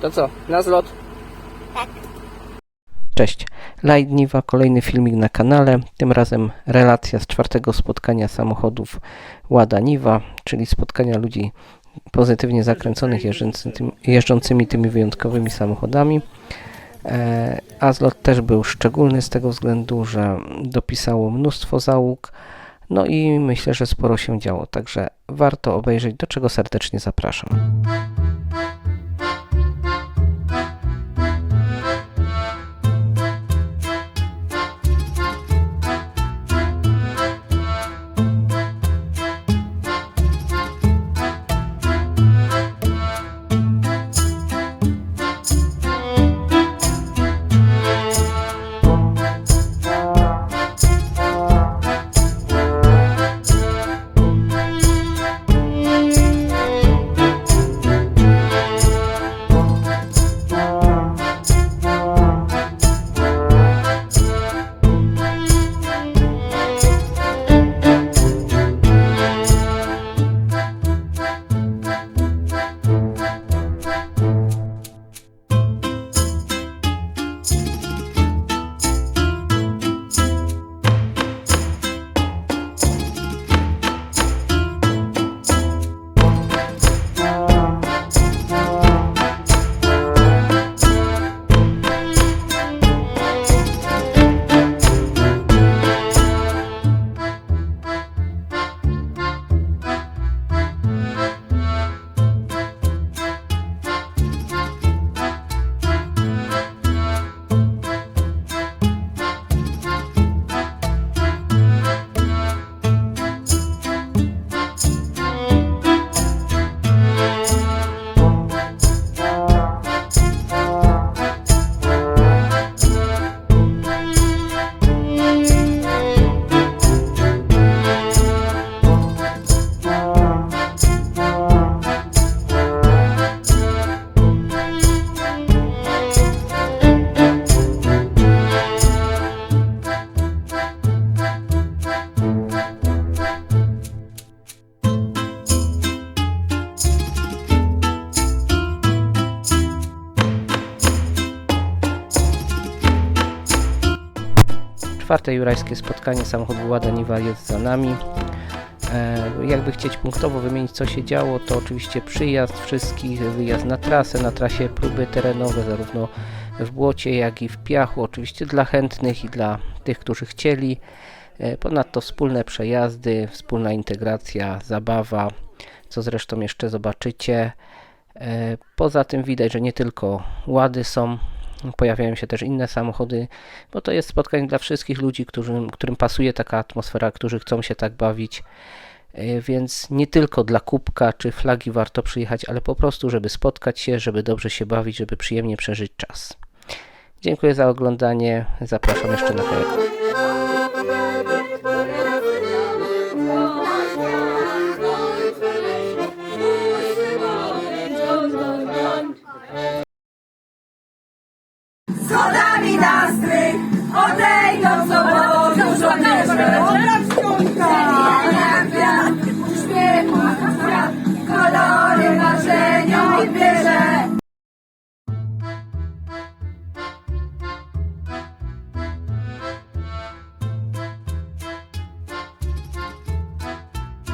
To co, na zlot? Tak. Cześć. Light Niwa, kolejny filmik na kanale. Tym razem relacja z czwartego spotkania samochodów Łada Niwa, czyli spotkania ludzi pozytywnie zakręconych jeżdżący tym, jeżdżącymi tymi wyjątkowymi samochodami. E, a zlot też był szczególny z tego względu, że dopisało mnóstwo załóg. No i myślę, że sporo się działo, także warto obejrzeć, do czego serdecznie zapraszam. Czwarte jurajskie spotkanie samochodu Łada Niwa jest za nami. E, jakby chcieć punktowo wymienić co się działo, to oczywiście przyjazd wszystkich, wyjazd na trasę, na trasie próby terenowe, zarówno w błocie, jak i w piachu, oczywiście dla chętnych i dla tych, którzy chcieli. E, ponadto wspólne przejazdy, wspólna integracja, zabawa, co zresztą jeszcze zobaczycie. E, Poza tym widać, że nie tylko łady są, pojawiają się też inne samochody, bo to jest spotkanie dla wszystkich ludzi, którym, którym pasuje taka atmosfera, którzy chcą się tak bawić. E, Więc nie tylko dla kubka czy flagi warto przyjechać, ale po prostu, żeby spotkać się, żeby dobrze się bawić, żeby przyjemnie przeżyć czas. Dziękuję za oglądanie. Zapraszam jeszcze na kolejny.